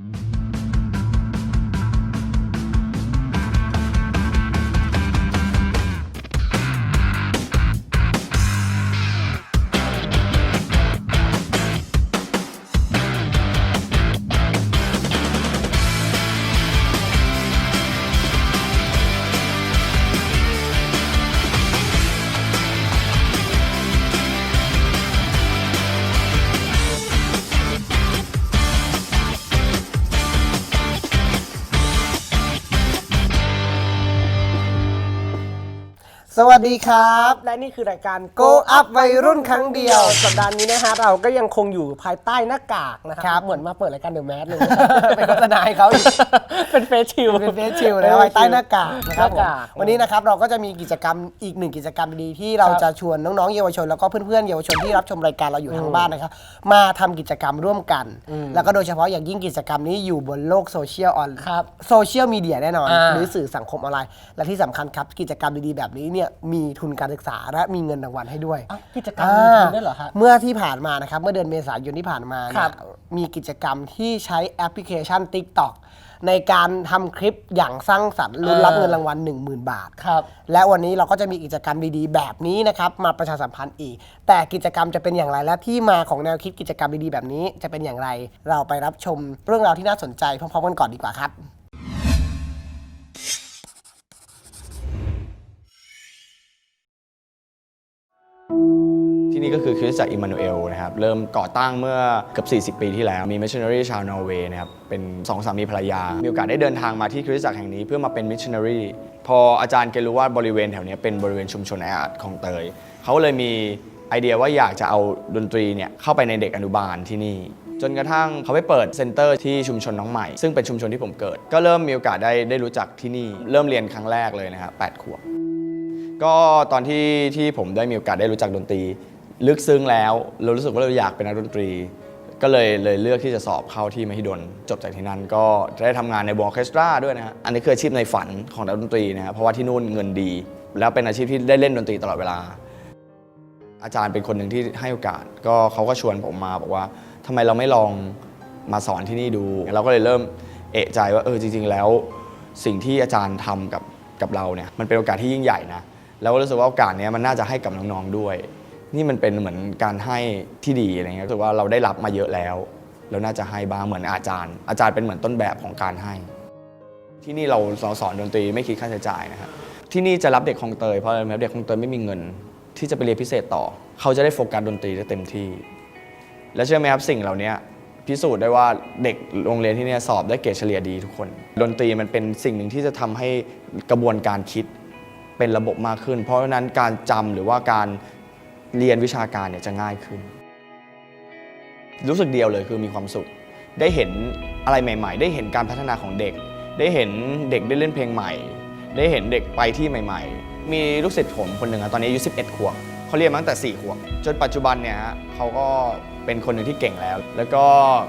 Mm-hmm. สวัสดีครับ และนี่คือรายการ Go Up วัยรุ่นครั้งเดียว สัปดาห์นี้นะฮะเราก็ยังคงอยู่ภายใต้หน้ากากนะคครัรับเหมือนมาเปิดรายการเดอะแมสเลยเป็นโฆษณาให้เขาอีก เป็นเฟสชิล เป็นเฟสชิลนะไว้ใต้หน้ากากนะครับหผมน้ากากวันนี้นะครับเราก็จะมีกิจกรรมอีกหนึ่งกิจกรรมดีๆที่เราครับจะชวนน้องๆเยาวชน แล้วก็เพื่อนๆเยาวชนที่รับชมรายการเราอยู่ทางบ้านนะครับมาทำกิจกรรมร่วมกัน แล้วก็โดยเฉพาะอย่างยิ่งกิจกรรมนี้อยู่บนโลกโซเชียลออนครับโซเชียลมีเดียแน่นอน อ่า หรือสื่อสังคมออนไลน์และที่สำคัญครับกิจกรรมดีๆแบบนี้เนี่ยมีทุนการศึกษาและมีเงินรางวัลให้ด้วย อะกิจกรรมมีทุนด้วยเหรอฮะ เมื่อที่ผ่านมานะครับ เมื่อเดือนเมษายนที่ผ่านมาครัเนี่ยบ มีกิจกรรมที่ใช้แอปพลิเคชัน TikTok ในการทำคลิปอย่างสร้างสรรค์ลุ้นรับเงินรางวัล 10,000 บาท ครับ และวันนี้เราก็จะมีกิจกรรมดีๆ แบบนี้นะครับมาประชาสัมพันธ์อีก แต่กิจกรรมจะเป็นอย่างไรและที่มาของแนวคิดกิจกรรมดีๆแบบนี้จะเป็นอย่างไร เราไปรับชมเรื่องราวที่น่าสนใจพร้อมๆกันก่อนดีกว่าครับ ที่นี่ก็คือคริสตจักรอิมมานูเอลนะครับเริ่มก่อตั้งเมื่อเกือบ40 ปีที่แล้วมีมิชชันนารีชาวนอร์เวย์นะครับเป็นสองสามีภรรยา มีโอกาสได้เดินทางมาที่คริสตจักรแห่งนี้เพื่อมาเป็นมิชชันนารีพออาจารย์เกรู้ว่าบริเวณแถวนี้เป็นบริเวณชุมชนแออัดของเตยเขาเลยมีไอเดียว่าอยากจะเอาดนตรีเนี่ยเข้าไปในเด็กอนุบาลที่นี่จนกระทั่งเขาไปเปิดเซ็นเตอร์ที่ชุมชนน้องใหม่ ซึ่งเป็นชุมชนที่ผมเกิด ก็เริ่มมีโอกาสได้ได้รู้จักที่นี่ เริ่มเรียนครั้งแรกเลยนะครับแปดขวบก็ตอนที่ที่ผมได้มีโอกาสได้รู้จักดนตรี ลึกซึ้งแล้ว เรารู้สึกว่าเราอยากเป็นนักดนตรี ก็เลยเลยเลือกที่จะสอบเข้าที่มหิดล จบจากที่นั่นก็ได้ทำงานในวงออร์เคสตราด้วยนะฮะอันนี้คืออาชีพในฝันของนักดนตรีนะครับเพราะว่าที่นู่นเงินดี แล้วเป็นอาชีพที่ได้เล่นดนตรีตลอดเวลา อาจารย์เป็นคนหนึ่งที่ให้โอกาส ก็เขาก็ชวนผมมาบอกว่าทำไมเราไม่ลองมาสอนที่นี่ดูเราก็เลยเริ่มเอะใจว่าเออจริง ๆ แล้ว สิ่งที่อาจารย์ทำกับกับเราเนี่ยมันเป็นโอกาสที่ยิ่งใหญ่นะแล้วก็รู้สึกว่าโอกาสเนี้ยมันน่าจะให้กับน้องๆด้วย นี่มันเป็นเหมือนการให้ที่ดีอะไรเงี้ยรู้สึกว่าเราได้รับมาเยอะแล้วแล้วน่าจะให้บ้างเหมือนอาจารย์ อาจารย์เป็นเหมือนต้นแบบของการให้ ที่นี่เราสอนสอนดนตรีไม่คิดค่าใช้จ่ายนะครับที่นี่จะรับเด็กคลองเตยเพราะอะไรไหมเด็กคลองเตยไม่มีเงิน ที่จะไปเรียนพิเศษต่อ เขาจะได้โฟกัสดนตรีได้เต็มที่ และเชื่อไหมครับสิ่งเหล่านี้พิสูจน์ได้ว่าเด็กโรงเรียนที่นี่สอบได้เกรดเฉลี่ยดีทุกคน ดนตรีมันเป็นสิ่งหนึ่งที่จะทำให้กระบวนการคิดเป็นระบบมากขึ้น เพราะฉะนั้นการจำหรือว่าการ เรียนวิชาการเนี่ยจะง่ายขึ้น รู้สึกเดียวเลยคือมีความสุข ได้เห็นอะไรใหม่ ๆ ได้เห็นการพัฒนาของเด็ก ได้เห็นเด็กได้เล่นเพลงใหม่ ได้เห็นเด็กไปที่ใหม่ ๆ มีลูกศิษย์ผมคนหนึ่งอะตอนนี้อายุ11 ขวบเขาเรียนมาตั้งแต่ 4 ขวบ จนปัจจุบันเนี่ยฮะเขาก็เป็นคนหนึ่งที่เก่งแล้ว แล้วก็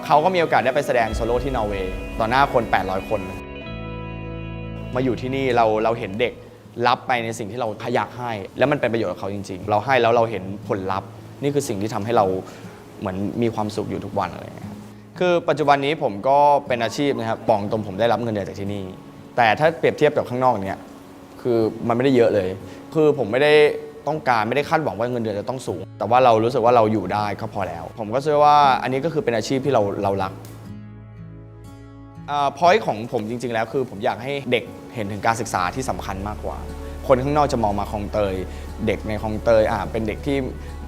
เขาก็มีโอกาสได้ไปแสดงโซโล่ที่นอร์เวย์ต่อหน้าคน 800 คน มาอยู่ที่นี่เราเราเห็นเด็ก รับไปในสิ่งที่เราอยากให้ แล้วมันเป็นประโยชน์กับเขาจริง ๆ เราให้แล้วเราเห็นผลลัพธ์ นี่คือสิ่งที่ทำให้เราเหมือนมีความสุขอยู่ทุกวันอะไรอย่างเงี้ยคือปัจจุบันนี้ผมก็เป็นอาชีพนะครับปองตรงผมได้รับเงินเดือนจากที่นี่ แต่ถ้าเปรียบเทียบกับข้างนอกเนี่ยคือมันไม่ได้เยอะเลย คือผมไม่ได้ต้องการไม่ได้คาดหวังว่าเงินเดือนจะต้องสูง แต่ว่าเรารู้สึกว่าเราอยู่ได้ก็พอแล้ว ผมก็เชื่อว่าอันนี้ก็คือเป็นอาชีพที่เราเรารักพอยของผมจริง ๆ แล้วคือผมอยากให้เด็ก เห็นถึงการศึกษาที่สำคัญมากกว่า คนข้างนอกจะมองมาคลองเตย เด็กในคลองเตยอ่าเป็นเด็กที่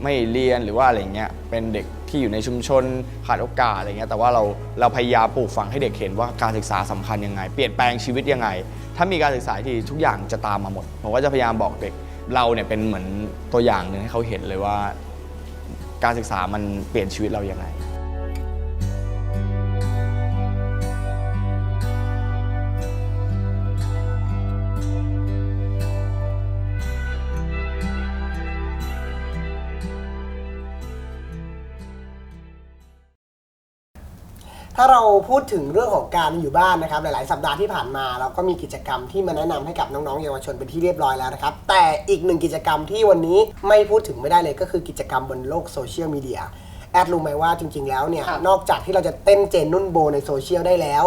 ไม่เรียนหรือว่าอะไรเงี้ยเป็นเด็กที่อยู่ในชุมชนขาดโอกาสอะไรเงี้ยแต่ว่าเราเราพยายามปลูกฝังให้เด็กเห็นว่าการศึกษาสำคัญยังไง เปลี่ยนแปลงชีวิตยังไง ถ้ามีการศึกษาที่ทุกอย่างจะตามมาหมดผมก็จะพยายามบอกเด็กเราเนี่ยเป็นเหมือนตัวอย่างหนึ่งให้เขาเห็นเลยว่า การศึกษามันเปลี่ยนชีวิตเรายังไงาเราพูดถึงเรื่องของการอยู่บ้านนะครับ หลาย ๆ สัปดาห์ที่ผ่านมา เราก็มีกิจกรรมที่มาแนะนำให้กับน้อง ๆ เยาวชนเป็นที่เรียบร้อยแล้วนะครับ แต่อีกหนึ่งกิจกรรมที่วันนี้ไม่พูดถึงไม่ได้เลยก็คือกิจกรรมบนโลกโซเชียลมีเดีย แอดรู้ไหมว่าจริง ๆ แล้วเนี่ย ครับ นอกจากที่เราจะเต้นเจนนุ่นโบในโซเชียลได้แล้ว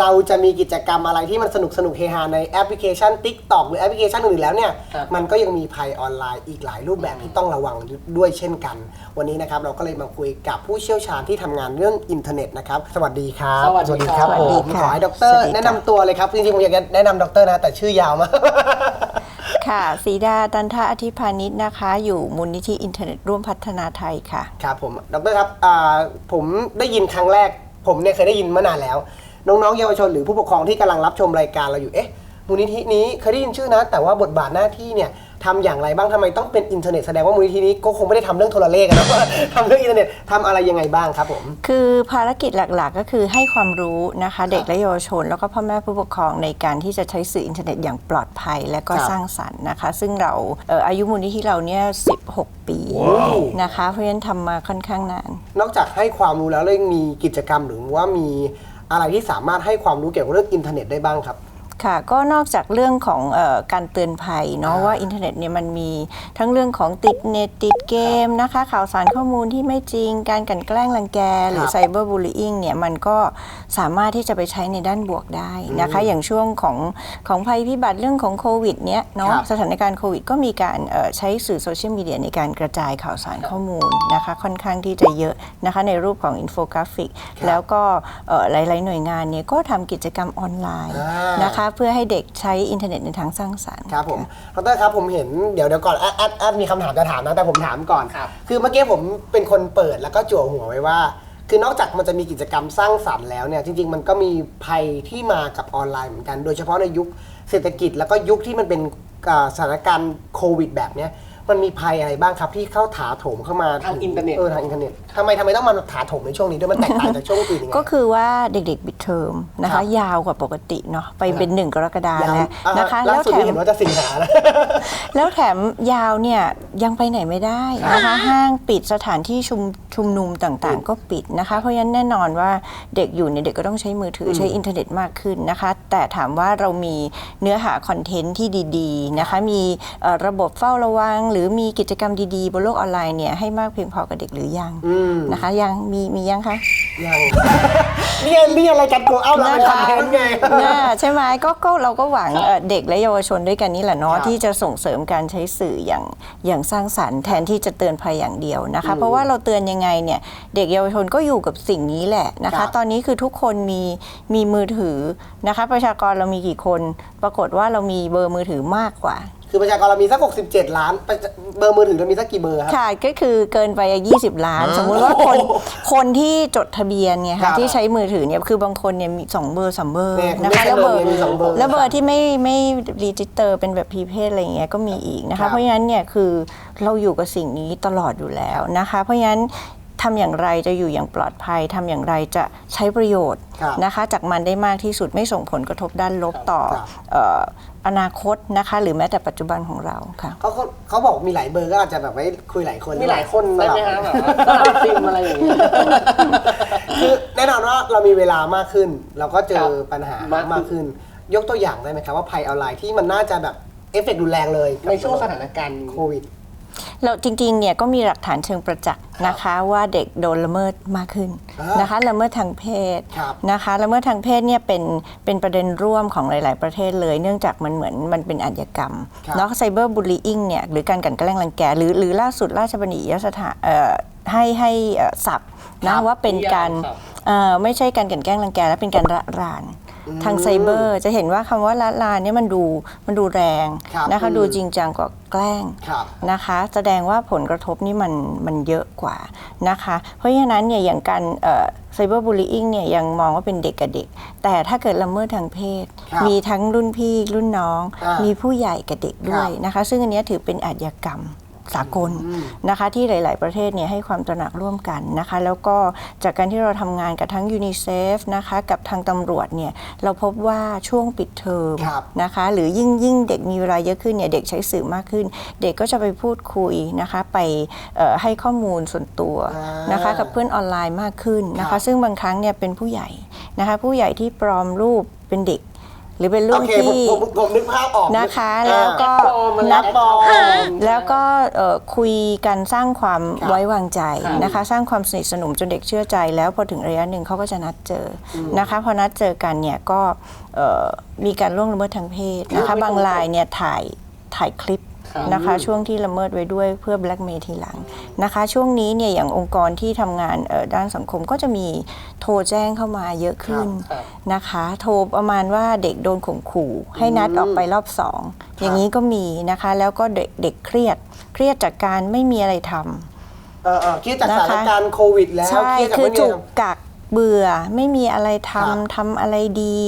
เราจะมีกิจกรรมอะไรที่มันสนุกสนุกเฮฮาในแอปพลิเคชัน TikTok หรือแอปพลิเคชันอื่นๆแล้วเนี่ย ครับมันก็ยังมีภัยออนไลน์อีกหลายรูปแบบที่ต้องระวังด้วยเช่นกัน วันนี้นะครับเราก็เลยมาคุยกับผู้เชี่ยวชาญที่ทำงานเรื่องอินเทอร์เน็ตนะครับ สวัสดีครับสวัสดีครับ ผมสวัสดีค่ะขอให้ดรสวัสดีค่ะ แนะนำตัวเลยครับจริงๆผมอยากจะแนะนำดรนะแต่ชื่อยาวมาก ค่ะสีดาตันทะอธิพานิชนะคะ อยู่มูลนิธิอินเทอร์เน็ตร่วมพัฒนาไทยค่ะ ครับผมดรครับอ่าผมได้ยินครั้งแรก ผมเนี่ยเคยได้ยินมานานแล้ว น้องๆเยาวชนหรือผู้ปกครองที่กำลังรับชมรายการเราอยู่เอ๊ะมูลนิธินี้เคยได้ยินชื่อนะ แต่ว่าบทบาทหน้าที่เนี่ย ทำอย่างไรบ้างทำไมต้องเป็นอินเทอร์เน็ตแสดงว่ามูลนิธินี้ก็คงไม่ได้ทำเรื่องโทรเลขอะนะ ทำเรื่องอินเทอร์เน็ตทำอะไรยังไงบ้างครับผม คือภารกิจหลักๆ ก็คือให้ความรู้นะคะเด็กและเยาวชน แล้วก็พ่อแม่ผู้ปกครองในการที่จะใช้สื่ออินเทอร์เน็ตอย่างปลอดภัยและก็ครับสร้างสรรค์นะคะ ซึ่งเราเอ่ออายุมูลนิธิเราเนี่ย 16 ปีนะคะเพราะฉะนั้นทำมาค่อนข้างนาน นอกจากให้ความรู้แล้วเรื่องมีกิจกรรมหรือว่ามีอะไรที่สามารถให้ความรู้เกี่ยวกับเรื่องอินเทอร์เน็ตได้บ้างครับ ค่ะก็นอกจากเรื่องของเออการเตือนภัยเนาะอ่าว่าอินเทอร์เน็ตเนี่ยมันมีทั้งเรื่องของติดเน็ตติดเกมนะคะข่าวสารข้อมูลที่ไม่จริง การกลันแกล้งรังแก หรือครับไซเบอร์บูล y ิ n งเนี่ยมันก็สามารถที่จะไปใช้ในด้านบวกได้นะคะ อย่างช่วงของของภัยพิบัติเรื่องของโควิดเนี่ยเนาะครับสถานการณ์โควิดก็มีการเอ่อใช้สื่อโซเชียลมีเดียในการกระจายข่าวสารข้อมูลนะคะค่อนข้างที่จะเยอะนะคะในรูปของอินโฟกราฟิก แล้วก็เอ่อหลาย ๆ หน่วยงานเนี่ยก็ทำกิจกรรมออนไลน์อ่านนะคะเพื่อให้เด็กใช้อินเทอร์เน็ตในทางสร้างสรรค์ ครับผมดรครับผมเห็นเดี๋ยวเดี๋ยวก่อนแอดแอดแอดมีคำถามจะถามนะแต่ผมถามก่อนครับ คือเมื่อกี้ผมเป็นคนเปิดแล้วก็จั่วหัวไว้ว่า คือนอกจากมันจะมีกิจกรรมสร้างสรรค์แล้วเนี่ยจริง ๆ มันก็มีภัยที่มากับออนไลน์เหมือนกัน โดยเฉพาะในยุคเศรษฐกิจแล้วก็ยุคที่มันเป็นอ่าสถานการณ์โควิดแบบเนี้ย มันมีภัยอะไรบ้างครับที่เข้าถาโถมเข้ามาทางอินเทอร์เน็ต เออทางอินเทอร์เน็ตทำไมทำไมต้องมาถาโถมในช่วงนี้ด้วยมันแตกต่างจากช่วงอื่นยังไง ก็คือว่าเด็กๆปิดเทอมนะครัคะ บ ยาวกว่าปกติเนาะไปเป็นหนึ่งกรกฎาคมยาวแล้วอ่านะคะล่าแล้วสุดแถนี้มเห็นว่าจะสิงหาแล้ว แล้วแถมยาวเนี่ยยังไปไหนไม่ได้นะคะห้างปิดสถานที่ชุมชุมนุมต่างๆ ก็ปิดนะคะ เพราะฉะนั้นแน่นอนว่าเด็กอยู่เนี่ยเด็กก็ต้องใช้มือถือใช้อินเทอร์เน็ตมากขึ้นนะคะ แต่ถามว่าเรามีเนื้อหาคอนเทนต์ที่ดีๆนะคะ มีเอ่อระบบเฝ้าระวังหรือมีกิจกรรมดีๆ บนโลกออนไลน์เนี่ยให้มากเพียงพอกับเด็กหรือยังอืม นะคะ ยังมีมียังคะยังนี่นี่อะไรกันโกเอาเราเป็นคอนเทนต์ไง น่าใช่ไหมก็ก็เราก็หวังเอ่อเด็กและเยาวชนด้วยกันนี่แหละเนาะครับที่จะส่งเสริมการใช้สื่ออย่างอย่างสร้างสรรค์แทนที่จะเตือนภัยอย่างเดียวนะคะ เพราะว่าเราเตือนยังไงเนี่ยเด็กเยาวชนก็อยู่กับสิ่งนี้แหละนะครัคะ บ ตอนนี้คือทุกคนมีมีมือถือนะคะ ประชากรเรามีกี่คน ปรากฏว่าเรามีเบอร์มือถือมากกว่า คือประชากรเรามีสัก 67 ล้านเบอร์มือถือเรามีสักกี่เบอร์ครับ ค่ะก็คือเกินไป 20 ล้าน สมมุติว่าคนคนที่จดทะเบียนเนี่ยครัค่ะบที่ใช้มือถือเนี่ยคือบางคนเนี่ยมีสองเบอร์สามเบอร์เนี่ยคุณนะไม่คะใช่แล้วเบอร์เลยมีสองเบอร์แล้วเบอร์ที่ไม่ไม่รีจิสเตอร์เป็นแบบพรีเพดอะไรอย่างเงี้ยก็มีอีกนะครัคะบ เพราะฉะนั้นเนี่ยคือเราอยู่กับสิ่งนี้ตลอดอยู่แล้วนะคะ เพราะฉะนั้นทำอย่างไรจะอยู่อย่างปลอดภัยทำอย่างไรจะใช้ประโยชน์ ครับ นะคะจากมันได้มากที่สุดไม่ส่งผลกระทบด้านลบต่อครับ เอ่อ อนาคตนะคะ หรือแม้แต่ปัจจุบันของเราค่ะ เขาเขาเขาบอกมีหลายเบอร์ก็อาจจะแบบไว้คุยหลายคนมีหลายคนได้ไหมฮะสแบลับบว่าสลับซิมอะไรอย่างเงี้ยคือแน่นอนว่าเรามีเวลามากขึ้น เราก็เจครัอบปัญหามากขึ้นมากขึ้น ยกตัวอย่างได้ไหมครับว่าภัยออนไลน์ที่มันน่าจะแบบเอฟเฟกต์รุนแรงเลยกับในช่วงสถานการณ์โควิด เราจริงๆเนี่ยก็มีหลักฐานเชิงประจักษ์นะคะว่าเด็กโดนละเมิดมากขึ้นอ่านนะคะละเมิดทางเพศครับนะคะละเมิดทางเพศเนี่ยเป็นเป็นประเด็นร่วมของหลาย ๆ ประเทศเลย เนื่องจากมันเหมือนมันเป็นอาชญากรรมครับเนาะไซเบอร์บูล y ิ n งเนี่ยหรือการกลันแกล้งรังแกหรือหรือล่าสุดราชบัณฑิตยสถานเอ่อให้ให้เอ่อศัพท์ครันะบว่าเป็นการนิยามศัพท์เอ่อไม่ใช่การกลันแกล้งรังแกและเป็นการระราน ทางไซเบอร์จะเห็นว่าคำว่าละลานเนี่ยมันดูมันดูแรงครับนะคะอืมดูจริงจังกว่าแกล้งครับ นะคะ แสดงว่าผลกระทบนี่มันมันเยอะกว่านะคะ เพราะฉะนั้นเนี่ยอย่างการไซเบอร์บูล y ิ n งเนี่ยยังมองว่าเป็นเด็กกับเด็ก แต่ถ้าเกิดละเมิดทางเพศ ครับมีทั้งรุ่นพี่รุ่นน้อง อ่ามีมีผู้ใหญ่กับเด็กด้วยครับ นะคะ ซึ่งอันเนี้ยถือเป็นอาชญากรรม สากลนะคะที่หลาย ๆ ประเทศเนี่ยให้ความตระหนักร่วมกันนะคะแล้วก็จากการที่เราทำงานกับทั้งยูนิเซฟนะคะกับทางตำรวจเนี่ยเราพบว่าช่วงปิดเทอมครับนะคะหรือยิ่งยิ่งเด็กมีเวลาเยอะขึ้นเนี่ยเด็กใช้สื่อมากขึ้น เด็กก็จะไปพูดคุยนะคะไปเอ่อให้ข้อมูลส่วนตัวอ่านนะคะกับเพื่อนออนไลน์มากขึ้นนะครัคะบซึ่งบางครั้งเนี่ยเป็นผู้ใหญ่นะคะผู้ใหญ่ที่ปลอมรูปเป็นเด็กห รือเป็นโอรุ่นเคผมพี่ผมผมนึกภาพออกนะคะอ่าแล้วก็ปลอมอะไรมันรับบอลแล้วก็เอ่อคุยกันสร้างความครับไว้วางใจครับนะคะ สร้างความสนิทสนมจนเด็กเชื่อใจ แล้วพอถึงระยะหนึ่งเขาก็จะนัดเจออนะคะพอนัดเจอกันเนี่ยก็เอ่อมีการล่วงละเมิดทางเพศนะครัคะ บ บางรายเนี่ยถ่ายถ่ายคลิปครับ นะคะ ช่วงที่ละเมิดไว้ด้วยเพื่อแบล็กเมย์ทีหลังนะคะ ช่วงนี้เนี่ยอย่างองค์กรที่ทำงานเอ่อด้านสังคมก็จะมีโทรแจ้งเข้ามาเยอะขึ้นครับนะคะ โทรประมาณว่าเด็กโดนข่มขู่ ให้นัดออกไปรอบสองอย่างนี้ก็มีนะคะ แล้วก็เด็กเด็กเครียด เครียดจากการไม่มีอะไรทำเออเออเครียดจากนะคะสถานการณ์โควิดแล้วใช่เครียดจากคือไม่มีถูกอะไรกัก เบื่อไม่มีอะไรครับทำทำอะไรดี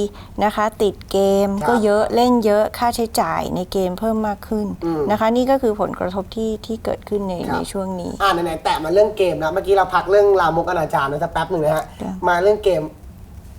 นะคะ ติดเกมครับก็เยอะเล่นเยอะค่าใช้จ่ายในเกมเพิ่มมากขึ้นอืมนะคะ นี่ก็คือผลกระทบที่ที่เกิดขึ้นในครับ ในช่วงนี้ อ่าไหนๆแตะมาเรื่องเกมแล้วเมื่อกี้เราพักเรื่องลามกอนาจารไว้สักแป๊บหนึ่งนะฮะจ้ะ มาเรื่องเกม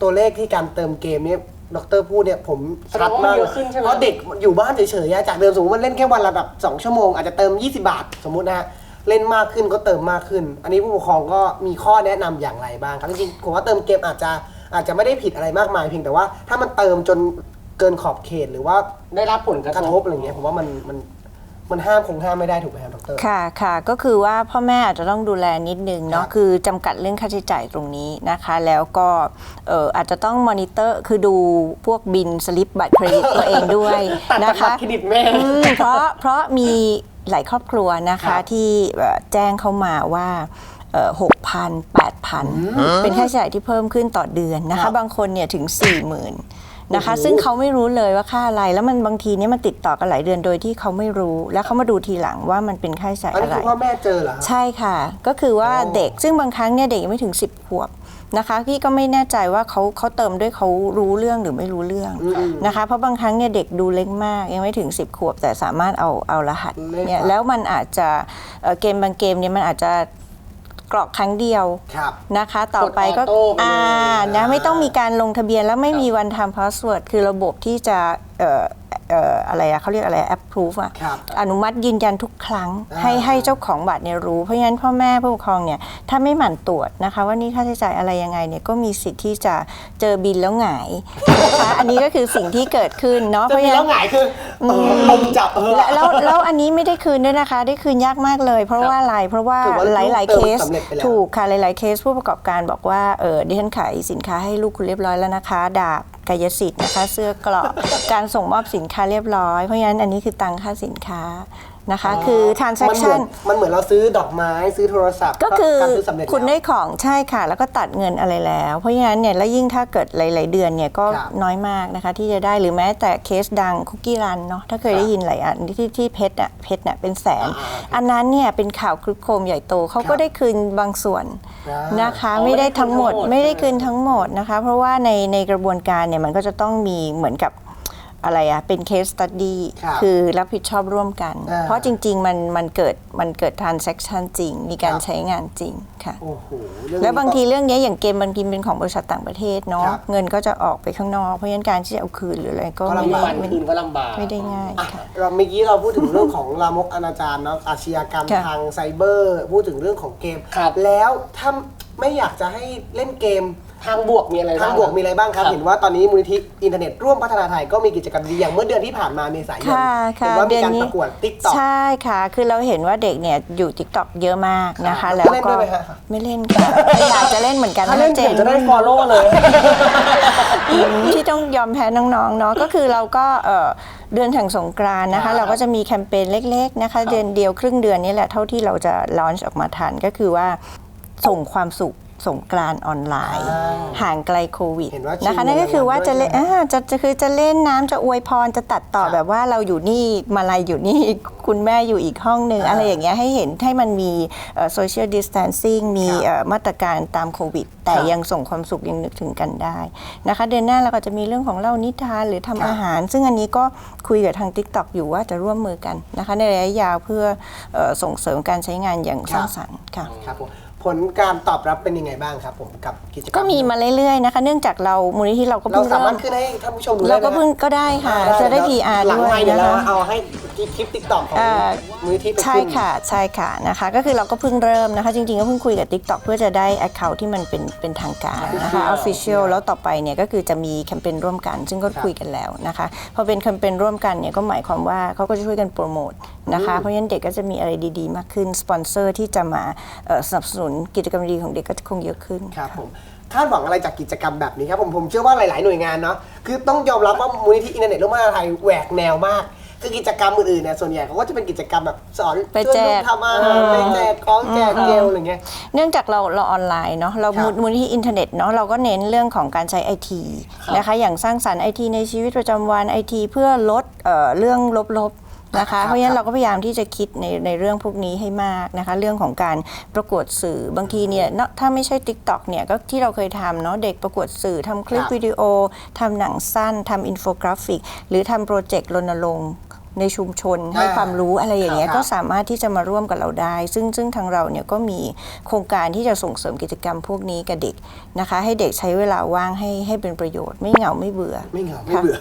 ตัวเลขที่การเติมเกมเนี่ยดรพูดเนี่ยผมชัดมากแสดงว่ามันเยอะขึ้นใช่ไหม เพราะเด็กอยู่บ้านเฉยๆอะจากเดิมสมมติมันเล่นแค่วันละแบบ2ชั่วโมงอาจจะเติม 20 บาทสมมุตินะฮะ เล่นมากขึ้นก็เติมมากขึ้น อันนี้ผู้ปกครองก็มีข้อแนะนำอย่างไรบ้างครับจริงๆผมว่าเติมเกมอาจจะอาจจะไม่ได้ผิดอะไรมากมายเพียงแต่ว่า ถ้ามันเติมจนเกินขอบเขตหรือว่าได้รับผลกระกระททบบอะไรเงี้ยผมว่ามันมันมันห้ามคงห้ามไม่ได้ถูกไหมครับดรค่ะค่ะ ก็คือว่าพ่อแม่อาจจะต้องดูแลนิดนึงคเนาะรับคือจำกัดเรื่องค่าใช้จ่ายตรงนี้นะคะ แล้วก็เอ่ออาจจะต้องมอนิเตอร์คือดูพวกบินสลิปบัตรเครดิตตัวเองด้วยตัดจากนะบัคะตรเครดิตแม่อืมเพราะเพราะมี หลายครอบครัวนะครัคะบที่เอ่อแจ้งเข้ามาว่าหกพันแปดพันเป็นค่าใช้จ่ายที่เพิ่มขึ้นต่อเดือนนะครัคะบบางคนเนี่ยถึง4 0,000นะคะโอ้โหซึ่งเขาไม่รู้เลยว่าค่าอะไร แล้วมันบางทีเนี่ยมันติดต่อกันหลายเดือนโดยที่เขาไม่รู้ แล้วเขามาดูทีหลังว่ามันเป็นค่าใช้จ่ายอันนี้อะไรคือพ่อแม่เจอเหรอครับใช่ค่ะ ก็คือว่าอ๋อเด็กซึ่งบางครั้งเนี่ยเด็กยังไม่ถึง 10 ขวบ นะคะ พี่ก็ไม่แน่ใจว่าเขาเขาเติมด้วยเขารู้เรื่องหรือไม่รู้เรื่องนะคะ เพราะบางครั้งเนี่ยเด็กดูเล็กมาก ยังไม่ถึง 10 ขวบ แต่สามารถเอาเอารหัสเล่นเนี่ยครับแล้วมันอาจจะเอ่อเกมบางเกมเนี่ยมันอาจจะกรอกครั้งเดียวครับนะคะ ต่อไปก็กดออโต้ไปเลยอ่าอ่านะไม่ต้องมีการลงทะเบียนแล้วไม่มีวันทำพาสเวิร์ดคือระบบที่จะ เอ่อเอ่ออะไรอะเขาเรียกอะไร approve อะครับอนุมัติยืนยันทุกครั้ง อ่า ให้ให้เจ้าของบัตรเนี่ยรู้ เพราะฉะนั้นพ่อแม่ผู้ปกครองเนี่ยถ้าไม่หมั่นตรวจนะคะ ว่านี่ค่าใช้จ่ายอะไรยังไงเนี่ยก็มีสิทธิ์ที่จะเจอบินแล้วหงายนะคะอันนี้ก็คือสิ่งที่เกิดขึ้นเนาะจะเพราะมีฉะแล้นั้วน หงายคือเออลมจับเออ และแล้วแล้วอันนี้ไม่ได้คืนด้วยนะคะ ได้คืนยากมากเลย เพราะว่าอะไรเพราะว่าถือว่าหลายๆเติเคมสสำเร็จไปแล้ว ถูกค่ะหลาย ๆ เคสผู้ประกอบการบอกว่าเออดิฉันขายสินค้าให้ลูกคุณเรียบร้อยแล้วนะคะ ดาบ กายสิทธิ์นะคะ เสื้อกรอบการส่งมอบสินค้าเรียบร้อย เพราะฉะนั้นอันนี้คือตังค่าสินค้า นะคะ คือ transaction มันเหมือนมันเหมือนเราซื้อดอกไม้ซื้อโทรศัพท์ก็คือการซื้อสำเร็จคุณแล้วได้ของใช่ค่ะ แล้วก็ตัดเงินอะไรแล้ว เพราะฉะนั้นเนี่ยแล้วยิ่งถ้าเกิดหลาย ๆ เดือนเนี่ยก็ครับน้อยมากนะคะ ที่จะได้หรือแม้แต่เคสดังคุกกี้รันเนาะถ้าเคยครับได้ยินหลายอันที่ที่เพชรอะเพชรเนี่ยเป็นแสน อ่าอันนั้นเนี่ยเป็นข่าวคลึกโครมใหญ่โตเขาครัก็บได้คืนบางส่วนอ่านนะคะ อ๋อไม่ได้ไม่ได้คืนทั้งหมดทั้งหมดไม่ได้คืนทั้งหมดนะคะ เพราะว่าในในกระบวนการเนี่ยมันก็จะต้องมีเหมือนกับ อะไรอะเป็นเคสตัดดี้ครับคือรับผิดชอบร่วมกัน อ่า เพราะจริง ๆ มันมันเกิดมันเกิด transaction จริง มีการครับใช้งานจริงค่ะ โอ้โหเรื่องนี้ แล้วบางทีก็เรื่องนี้อย่างเกมบางทีเป็นของบริษัทต่างประเทศเนาะครับ เงินก็จะออกไปข้างนอก เพราะฉะนั้นการที่จะเอาคืนหรืออะไรก็ก็ไม่ลำบากได้วันไม่คืนก็ลำบาก ไม่ได้ง่ายอะค่ะ เราเมื่อกี้เราพูดถึงเรื่องของลามกอนาจารเนาะอาชญากรรมค่ะ ทางไซเบอร์ พูดถึงเรื่องของเกม ครับ แล้วถ้าไม่อยากจะให้เล่นเกม ทางบวกมีอะไรบ้าง ทางบวกมีอะไรบ้างครับ ครับ เห็นว่าตอนนี้มูลนิธิอินเทอร์เน็ตร่วมพัฒนาไทยก็มีกิจกรรมดีอย่างเมื่อเดือนที่ผ่านมาเมษายนค่ะเห็ค่ะนว่ามีเดือนการนี้ประกวดติ๊กต็อก ใช่ค่ะ คือเราเห็นว่าเด็กเนี่ยอยู่ t ิ k t o k เยอะมากนะคะครับแล้วเล่นก็ด้วยไหมฮะไม่เล่นค่ะ อยากจะเล่นเหมือนกันถ้าเล่นเจผมนจะได้ follow เลยอืมที่ต้องยอมแพ้น้องๆเนาะก็คือเราก็เอ่อเดือนแห่งสงกรานต์นะครัคะ บ เราก็จะมีแคมเปญเล็ก ๆ นะคะ เดือนเดียวครึ่งเดือนนี้แหละเท่าที่เราจะลอนช์ออกมาทันก็คือว่าส่งความสุข สงกรานต์ออนไลน์ ห่างไกลโควิดเห็นว่าชิงนะคะนั่นก็คือว่าจะเล่นด้วยใช่ไหมอ่าจะจะคือจะเล่นน้ำจะอวยพรจะตัดต่อครับแบบว่าเราอยู่นี่มาลายอยู่นี่ คุณแม่อยู่อีกห้องหนึ่งอ่าอะไรอย่างเงี้ยให้เห็นให้มันมีโซเชียลดิส a ทนซิ่งมีครับเอ่อมาตรการตามโควิด แต่ครับยังส่งความสุขยังนึกถึงกันได้นะคะเดือนหน้าเราก็จะมีเรื่องของเล่านิทานหรือทำครับอาหาร ซึ่งอันนี้ก็คุยกับทาง Tik t o อกอยู่ว่าจะร่วมมือกันนะคะในระยะยาวเพื่อเอ่อส่งเสริมการใช้งานอย่างสร้างสรรค์ค่ะ ครับผม ผลการตอบรับเป็นยังไงบ้างครับผมกับกิจกรรมก็มีมาเรื่อยๆนะคะ เนื่องจากเรามูลนิธิเราก็เราเพิ่งสามารเริ่ถมขึ้นให้ท่านผู้ชมดูได้เราก็นะเพิ่งก็ได้ค่ะอ่าจะได้เยว PR หลังด้วยไม่เดี๋ยวนะเราคะ เอาให้คลิปติ๊กต็อกของอ่ามูลนิธิไปใช่ขึ้น ค่ะใช่ค่ะนะคะ ก็คือเราก็เพิ่งเริ่มนะคะ จริงๆ ก็เพิ่งคุยกับ TikTok เพื่อจะได้ Account ที่มันเป็นเป็นทางการนะคะ Official แล้วต่อไปเนี่ยก็คือจะมีแคมเปญร่วมกัน ซึ่งก็คุยกันแล้วนะคะพอเป็นแคมเปญร่วมกันเนี่ยก็หมายความว่าเขาก็จะช่วยกันโปรโมทนะคะ เพราะฉะนั้นเด็กก็จะมีอะไรดีๆ มากขึ้นสปอนเซอร์ที่จะมาเอ่อสนับสนุนกิจกรรมดีๆของเด็กก็คงเยอะขึ้น ครับผมคาดหวังอะไรจากกิจกรรมแบบนี้ครับผมผมเชื่อว่าหลาย ๆ หน่วยงานเนาะคือต้องยอมรับว่ามูลนิธิอินเทอร์เน็ตร่วมพัฒนาไทยแหวกแนวมาก คือกิจกรรมอื่นๆเนี่ยส่วนใหญ่เขาก็จะเป็นกิจกรรมแบบสอนไปช่วยแจลูกกทำอาหารไปแจกของแจกเจลอะไรเงี้ย เนื่องจากเราเราออนไลน์เนาะเราครับมูลที่อินเทอร์เน็ตเนาะเราก็เน้นเรื่องของการใช้ไอทีครับนะคะอย่างสร้างสรรค์ไอทีในชีวิตประจำวันไอทีเพื่อลดเอ่อเรื่องลบๆ นะครัคะบเพราะฉะนั้นเราก็พยายามที่จะคิดในในเรื่องพวกนี้ให้มากนะคะ เรื่องของการประกวดสื่อบางทีเนี่ยเนอะถ้าไม่ใช่ Tik t o อกเนี่ยก็ที่เราเคยทำเนาะเด็กประกวดสื่อทำคลิปครับวิดีโอทำหนังสั้นทำอินโฟกราฟิก หรือทำโปรเจกต์รณรงค์ในชุมชนให้อ่าความรู้อะไรอย่างเงี้ยครับก็สามารถที่จะมาร่วมกับเราได้ ซึ่งซึ่งทางเราเนี่ยก็มีโครงการที่จะส่งเสริมกิจกรรมพวกนี้กับเด็กนะคะ ให้เด็กใช้เวลาว่างให้ให้เป็นประโยชน์ไม่เหงาไม่เบื่อ ไม่เหงาไม่ค่ะเบื่อ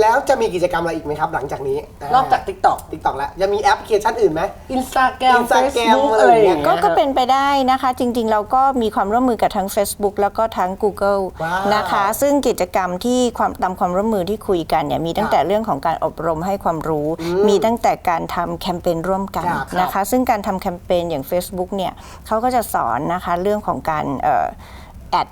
แล้วจะมีกิจกรรมอะไรอีกไหมครับ หลังจากนี้นอกจาก TikTok TikTok แล้วจะมีแอปพลิเคชันอื่นไหม Instagram Instagram Facebook อะไรอะไรออย่ย่างงเงี้เงี้ยยก็ก็เป็นไปได้นะคะ จริงๆ เราก็มีความร่วมมือกับทั้ง Facebook แล้วก็ทั้ง Google ว้าวนะคะ ซึ่งกิจกรรมที่ความตามความร่วมมือที่คุยกันเนี่ยมีตั้งแต่เรื่องของการอบรมให้ความรู้ มีตั้งแต่การทำแคมเปญร่วมกันครับ นะคะ ซึ่งการทำแคมเปญอย่าง Facebook เนี่ยเขาก็จะสอนนะคะเรื่องของการเอ่อแอด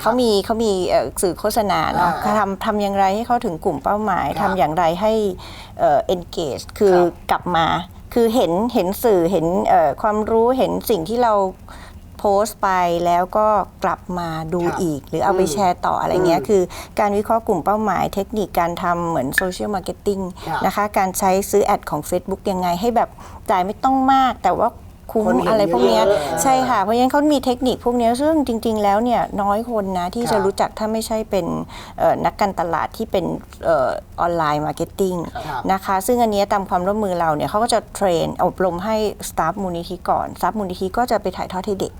เขามีเขามีเอ่อสื่อโฆษณาเนาะอ่าทำทำอย่างไรให้เขาถึงกลุ่มเป้าหมายครับทำอย่างไรให้เอ่อ engage คือครับกลับมา คือเห็นเห็นสื่อเห็นเอ่อความรู้เห็นสิ่งที่เราโพสต์ไปแล้วก็กลับมาดูครับอีก หรือเอาไปอืมแชร์ต่ออะไรเงี้ยอืมคือการวิเคราะห์กลุ่มเป้าหมาย เทคนิคการทำเหมือนโซเชียลมาร์เก็ตติ้งครับนะคะการใช้ซื้อแอดของ Facebook ยังไงให้แบบจ่ายไม่ต้องมาก แต่ว่า คุ้มคนเห็นอะไรพวกเนี้ยเยอะๆใช่ค่ะ เพราะฉะนั้นเขามีเทคนิคพวกเนี้ยซึ่งจริง ๆ แล้วเนี่ยน้อยคนนะที่ครัจะบรู้จักถ้าไม่ใช่เป็นเอ่อนักการตลาดที่เป็นเออออนไลน์มาร์เก็ตติ้งครับนะคะ ซึ่งอันเนี้ยตามความร่วมมือเราเนี่ยเขาก็จะเทรนอบรมให้สตาฟมูลนิธิก่อนสตาฟมูลนิธิก็จะไปถ่ายทอดให้เด็ก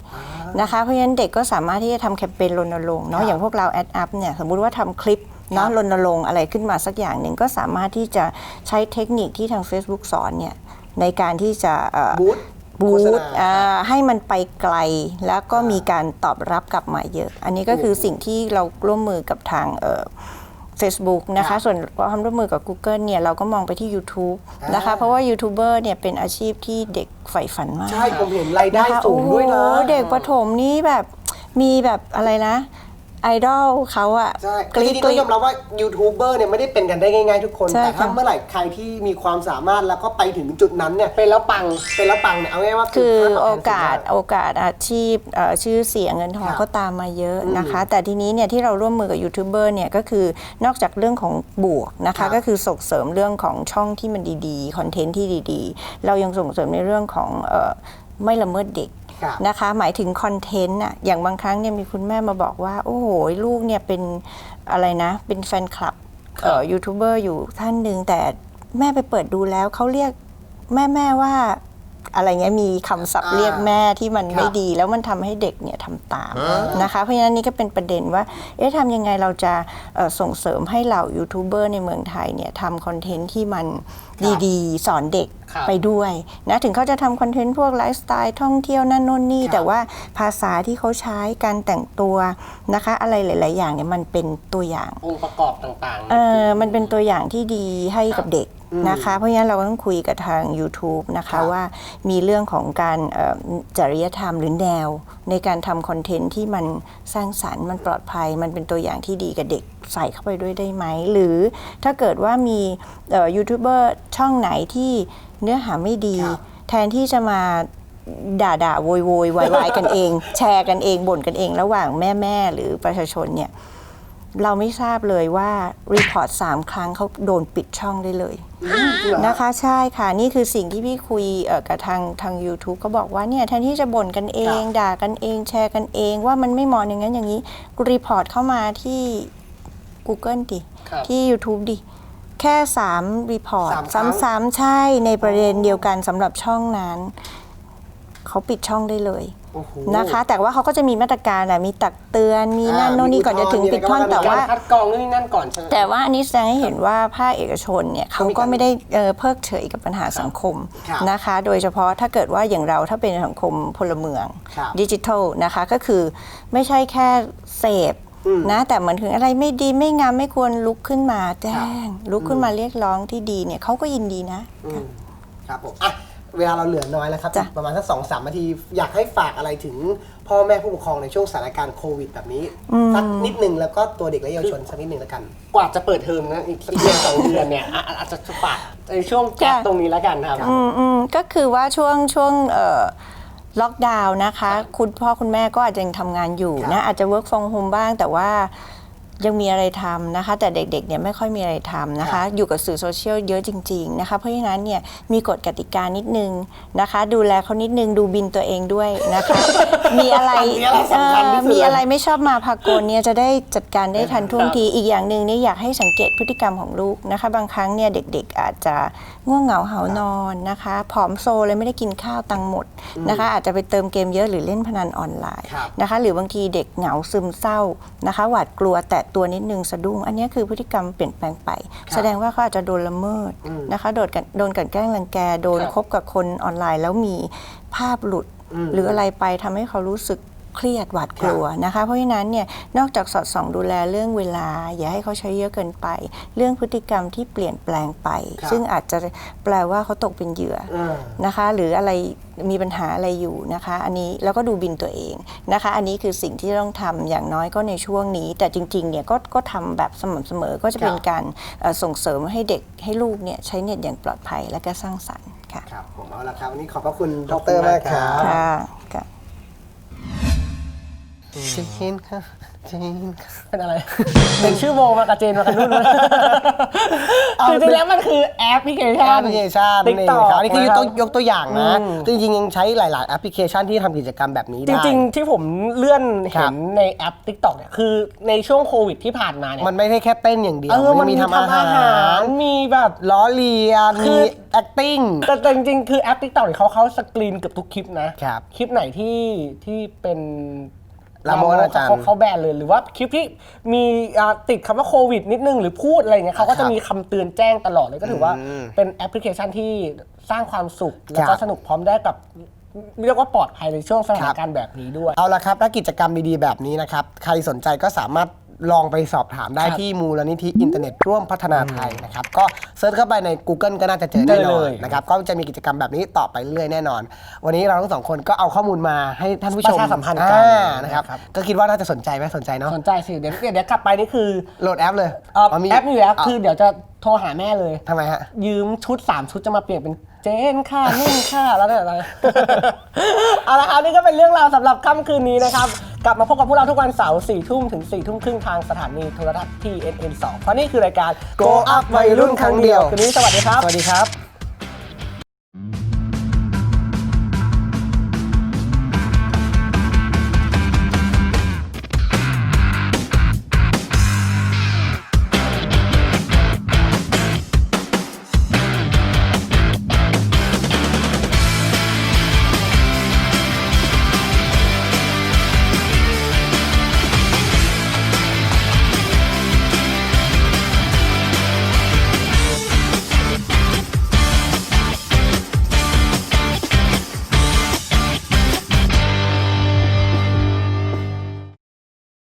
นะคะเพราะฉะนั้นเด็กก็สามารถที่จะทำแคมเปญรณรงค์เนาะอย่างพวกเราแอดอัพเนี่ยสมมุติว่าทำคลิปเนาะรณรงค์อะไรขึ้นมาสักอย่างหนึ่งก็สามารถที่จะใช้เทคนิคที่ทาง Facebook สอนเนี่ยในการที่จะเอ่อบูธ บูโฆษธณาอ่าให้มันไปไกลแล้วก็มีการตอบรับกลับมาเยอะ อันนี้ก็คือสิ่งที่เราร่วมมือกับทางเอ่อ Facebook นะครัคะบส่วนความร่วมมือกับ Google เนี่ย เราก็มองไปที่ YouTube นะคะอ่าเพราะว่ายูทูบเบอร์เนี่ย เป็นอาชีพที่เด็กใฝ่ฝันมาก ใช่ ผมเห็นรายได้นะคะสูงด้วยนะโอ้โหเด็กประถมนี่แบบมีแบบอะไรนะ ไอดอลเขาอะใช่กคือรี๊จดริงๆกต้องรี๊ยดอมรับว่ายูทูบเบอร์เนี่ยไม่ได้เป็นกันได้ง่ายๆทุกคน ใช่แต่ถ้าค่ะเมื่อไหร่ใครที่มีความสามารถแล้วก็ไปถึงจุดนั้นเนี่ยเป็นแล้วปังเป็นแล้วปังเนี่ยเอาง่ายๆว่าคือค่ตบแทนโอกาสสูงมโอกาสอาชีพเอ่อชื่อเสียงเงินทองครับก็ตามมาเยอะนะคะ แต่ทีนี้เนี่ยที่เราร่วมมือกับยูทูบเบอร์เนี่ยก็คือนอกจากเรื่องของบวกนะครัคะบก็คือส่งเสริมเรื่องของช่องที่มันดีๆคอนเทนต์ที่ดีๆ เรายังส่งเสริมในเรื่องของเอ่อไม่ละเมิดเด็กครับ นะคะ หมายถึงคอนเทนต์อะอย่างบางครั้งเนี่ยมีคุณแม่มาบอกว่า โอ้โห ลูกเนี่ยเป็นอะไรนะ เป็นแฟนคลับเอ่อยูทูบเบอร์อยู่ท่านหนึ่งแต่แม่ไปเปิดดูแล้วเขาเรียกแม่แม่ว่า อะไรเงี้ยมีคำศัพท์อ่าเรียกแม่ที่มันครับไม่ดี แล้วมันทำให้เด็กเนี่ยทำตามนะคะเพราะฉะนั้นนี่ก็เป็นประเด็นว่าเอ๊ะทำยังไงเราจะเอ่อส่งเสริมให้เหล่ายูทูบเบอร์ในเมืองไทยเนี่ยทำคอนเทนต์ที่มันดีๆ สอนเด็กครับไปด้วยนะถึงเขาจะทำคอนเทนต์พวกไลฟ์สไตล์ท่องเที่ยวนั่นโน่นนี่ครับแต่ว่าภาษาที่เขาใช้การแต่งตัวนะคะ อะไรหลาย ๆ อย่างเนี่ยมันเป็นตัวอย่างองค์ประกอบต่างๆเออมันเป็นตัวอย่างที่ดีให้กับเด็ก นะคะ เพราะฉะนั้นเราก็ต้องคุยกับทาง YouTube นะครัคะบว่ามีเรื่องของการเอ่อจริยธรรมหรือแนว ในการทำคอนเทนต์ที่มันสร้างสรรค์มันปลอดภัย มันเป็นตัวอย่างที่ดีกับเด็กใส่เข้าไปด้วยได้ไหม หรือถ้าเกิดว่ามีเอ่อยูทูบเบอร์ช่องไหนที่เนื้อหาไม่ดีครับแทนที่จะมาด่าด่าๆโวยโวยวายวายกันเอง แชร์กันเองบ่นกันเอง ระหว่างแม่แม่ๆหรือประชาชนเนี่ย เราไม่ทราบเลยว่ารีพอร์ตสามครั้งเขาโดนปิดช่องได้เลยจริงเหรอนะคะ ใช่ค่ะ นี่คือสิ่งที่พี่คุยเอ่อกับทางทาง YouTube ก็บอกว่าเนี่ยแทนที่จะบ่นกันเองครับด่ากันเอง แชร์กันเอง ว่ามันไม่เหมาะอย่างนั้นอย่างนี้รีพอร์ตเข้ามาที่ Google ดิ ครับที่ YouTube ดิ แค่ 3 รีพอร์ต สามครั้ง ซ้ำๆใช่ในประเด็นเดียวกันสำหรับช่องนั้น เขาปิดช่องได้เลย โอ้โห นะคะ แต่ว่าเขาก็จะมีมาตรการอะมีตักเตือนมีนั่นโน่นนี่ก่อนจะถึงปิดท่อนแต่ว่า คัดกรองนู่นนี่นั่นก่อนใช่ไหม แต่ว่าอันนี้แสดงให้เห็นว่าภาคเอกชนเนี่ยเขาก็ไม่ได้เอ่อเพิกเฉยกับปัญหาสังคมครับนะคะ โดยเฉพาะถ้าเกิดว่าอย่างเราถ้าเป็นสังคมพลเมืองครับดิจิทัลนะคะก็คือไม่ใช่แค่เสพอืมนะแต่เหมือนถึงอะไรไม่ดีไม่งามไม่ควรลุกขึ้นมาแจ้ครับงลุกขึ้นมาเรียกร้องที่ดีเนี่ยเขาก็ยินดีนะ อืมครับผมอะ เวลาเราเหลือน้อยแล้วครับ จ้ะ ประมาณสักสองสามนาที อยากให้ฝากอะไรถึงพ่อแม่ผู้ปกครองในช่วงสถานการณ์โควิดแบบนี้สักนิดหนึ่งแล้วก็ตัวเด็กและเยาวชนสักนิดหนึ่งแล้วกัน กว่าจะเปิดเทอมนะอีกเดือนสองเดือนเนี่ยอะอะอาจจะฝากในช่วงแก๊ปจ้ะตรงนี้แล้วกันครับ อืมอืมก็คือว่าช่วงช่วงเอ่อล็อกดาวน์นะคะ คุณพ่อคุณแม่ก็อาจจะยังทำงานอยู่ครับนะอาจจะ work from home บ้างแต่ว่า ยังมีอะไรทำนะคะ แต่เด็กๆเนี่ยไม่ค่อยมีอะไรทำนะครัคะบอยู่กับสื่อโซเชียลเยอะจริงๆนะคะเพราะฉะนั้นเนี่ยมีกฎกติกานิดนึงนะคะ ดูแลเขานิดนึงดูบินตัวเองด้วยนะคะ มีอะไรอันนี้อะไรสำคัญที่สุดเอ่อมีเลยอะไรไม่ชอบมาพากลเนี่ยจะได้จัดการได้ทันท่วงทีอีกอย่างหนึ่งเนี่ยอยากให้สังเกตพฤติกรรมของลูกนะคะ บางครั้งเนี่ยเด็กๆ อาจจะง่วงเหงาเหานอนนะคะผอมโซเลยไม่ได้กินข้าวตังค์หมดนะคะ อาจจะไปเติมเกมเยอะหรือเล่นพนันออนไลน์ครับนะคะ หรือบางทีเด็กเหงาซึมเศร้านะคะ หวาดกลัวแตะตัวนิดนึงสะดุ้ง อันนี้คือพฤติกรรมเปลี่ยนแปลงไป แสดงว่าเขาอาจจะโดนละเมิดนะคะโดนกันโดนกลันแกล้งรังแกโดนครับคบกับคนออนไลน์ แล้วมีภาพหลุดหรืออะไรไปทำให้เขารู้สึก เครียดหวาดกลัวนะคะ เพราะฉะนั้นเนี่ยนอกจากสอดส่องดูแลเรื่องเวลา อย่าให้เขาใช้เยอะเกินไป เรื่องพฤติกรรมที่เปลี่ยนแปลงไปครับซึ่งอาจจะแปลว่าเขาตกเป็นเหยื่อเออนะคะ หรืออะไรมีปัญหาอะไรอยู่นะคะ อันนี้แล้วก็ดูบินตัวเองนะคะ อันนี้คือสิ่งที่ต้องทำอย่างน้อยก็ในช่วงนี้ แต่จริงๆเนี่ยก็ก็ทำแบบสม่ำเสมอก็จะเป็นครับการเอ่อส่งเสริมให้เด็กให้ลูกเนี่ยใช้เน็ตอย่างปลอดภัยและก็สร้างสรรค์ค่ะครับผมเอาละครับวันนี้ขอบพระคุณดขอบคุณรมากมากคครัรับบค่ะค่ะ จีนค่ะจีนค่ะเป็นอะไรเป็นชื่อโมมากระเจนมากระนุ่นจริงๆแล้วมันคือแอปพลิเคชัแอนปพลิเคชันติ๊กนี่ต็อกครับอันนี้คือตัวยกตัวอย่างนะอืมจริงๆยังใช้หลาย ๆ แอปพลิเคชันที่ทำกิจกรรมแบบนี้จได้ริง ๆ ที่ผมเลื่อนครัเห็บนในแอป t ิ k t o k เนี่ยคือในช่วงโควิดที่ผ่านมาเนี่ยมันไม่ใช่แค่เต้นอย่างเดียวเออมัมันนมีมีทำทำอาอาหาหารรมีแบบล้อเลียนคืมีอ acting แต่แต่จริงๆคือแอป t ิ k t o k เนี่ยเขาเขาสกรีนเกือบทุกคลิปนะครับคลิปไหนที่ที่เป็น ลามกอนาจาร เขาเขาแบนเลยหรือว่าคลิปที่มีอ่าติดคำว่าโควิดนิดนึงหรือพูดอะไรเงี้ยเขาก็ครัจะบมีคำเตือนแจ้งตลอดเลยก็ถือว่าอืมเป็นแอปพลิเคชันที่สร้างความสุข แล้วคก็รับสนุกพร้อมได้กับเรียกว่าปลอดภัยในช่วงสถาครันบการณ์แบบนี้ด้วย เอาละครับถ้ากิจกรรมดีๆแบบนี้นะครับ ใครสนใจก็สามารถ ลองไปสอบถามได้ครับที่มูลนิธิอินเทอร์เน็ตร่วมพัฒนาไทยนะครับ ก็เซิร์ชเข้าไปใน Google ก็น่าจะเจอแน่นเจออเลนยนะครับ ก็จะมีกิจกรรมแบบนี้ต่อไปเรื่อยแน่นอน วันนี้เราทั้งสองคนก็เอาข้อมูลมาให้ท่านผู้ชมประชาสัมพันธ์กันอ่านะครับนะครับ ก็คิดว่าน่าจะสนใจไหมสนใจเนาะ สนใจสิ เดี๋ยวเดี๋ยวเดี๋ยวกลับไปนี่คือโหลดแอปเลยเอ่ออ๋อมีแอปมีอยู่แล้วอะคือเดี๋ยวจะโทรหาแม่เลยทำไมฮะ ยืมชุด 3 ชุดจะมาเปลี่ยนเป็น เจนค่ะนุ่นค่ะแล้วเนี่ยอะไร เอาละครับนี่ก็เป็นเรื่องราวสำหรับค่ำคืนนี้นะครับ กลับมาพบกับพวกเราทุกวันเสาร์สี่ทุ่มถึง4ี่ทุ่มครึ่งทางสถานีโทรทัศน์ TNN 2 เพราะนี่คือรายการ Go Up วัยรุ่นครั้งเดียว คืนนี้สวัสดีครับ สวัสดีครับ